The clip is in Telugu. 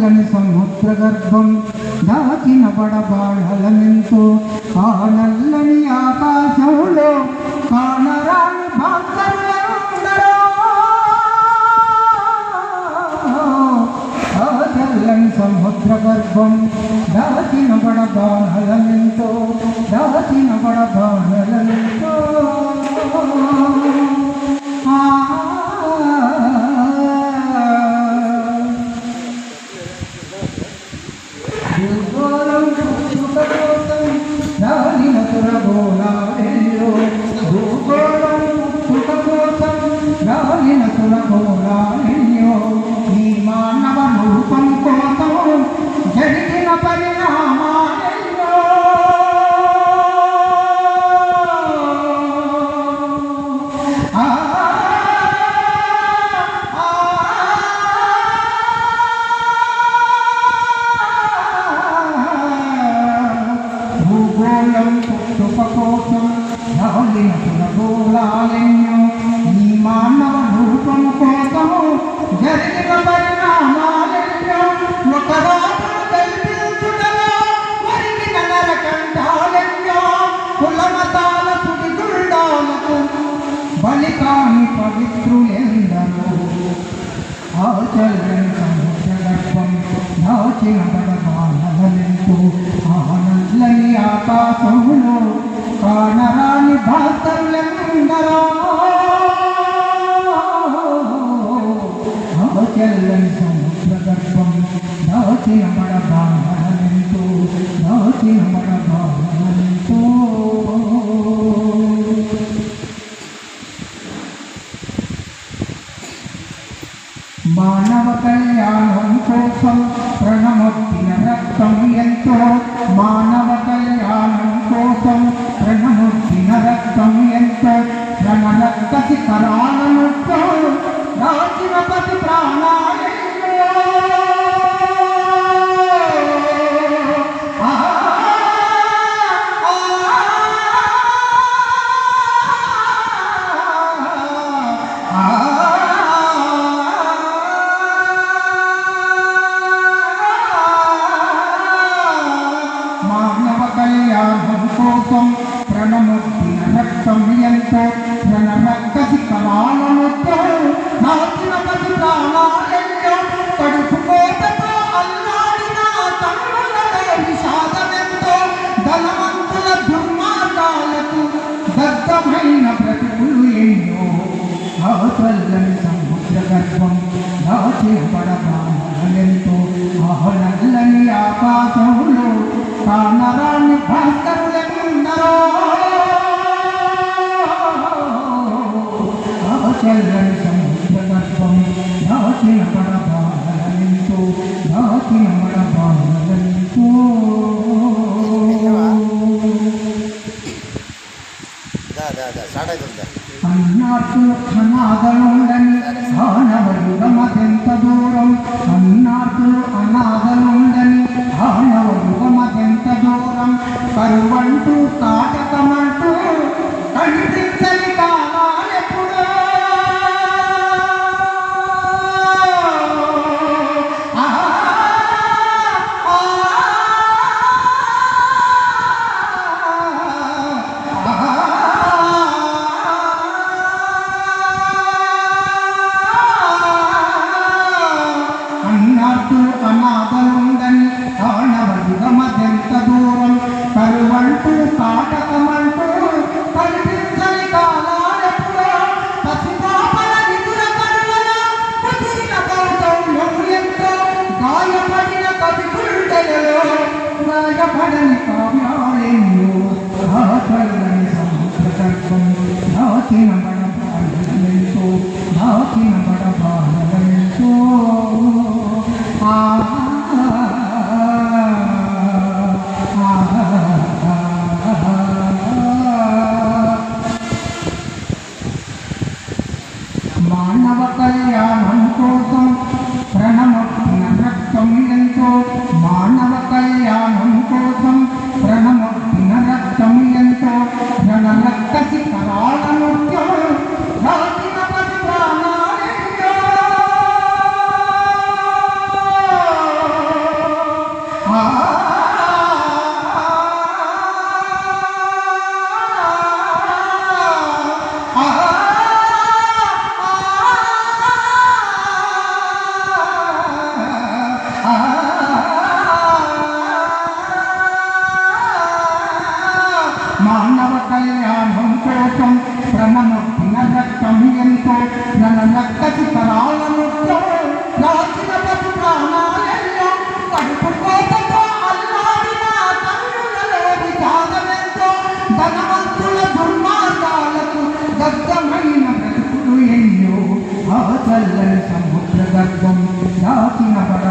చల్లని సముద్ర గర్భం దాచిన బడబాడలమెంతో ఆ నల్లని ఆకాశంలో కానరాని భాస్కరులందరూ ఆ చల్లని సముద్ర గర్భం దాచిన బడబాడలమెంతో దాచిన బడబాడలమెంతో What a రాలిన సురగోళాలెన్నో. ఈ మానవ రూపం కోసము జరిగిన పరిణామాలెన్నో. ఒక రాజును కల్పించుటలో వరిగిన నరకంఠాలెన్నో. కులమతాల సుడిగుండాలకు బలికాని పవిత్రులెందరో సముద్ర గర్భం దాచిన ఆ సముద్ర గర్భం దాచిన దాచిన మానవ కళ్యాణం కోసం ప్రణమొత్తిన రక్తం ఎంతో మానవ కళ్యాణం కోసం కళ్యాణం కోసం ప్రణముద్దిన రక్తం ఎంతో পাঠাই দেন మానవతల్యాణం కోసం ప్రణమ నరక్తం ఎంతో మానవ మానవ కళ్యాణం కోసం శ్రమను పునరక్తం ఎంతో నన్న రక్తకి తరాలను రాసిన పది ప్రాణాలెల్లో కడుపు కోపతో అల్లాడిన తల్లులలోని కాదమెంతో ధనవంతుల దుర్మార్గాలకు దగ్ధమైన బ్రతుకులు ఎన్నో ఆ చల్లని సముద్ర గర్భం దాచిన పడ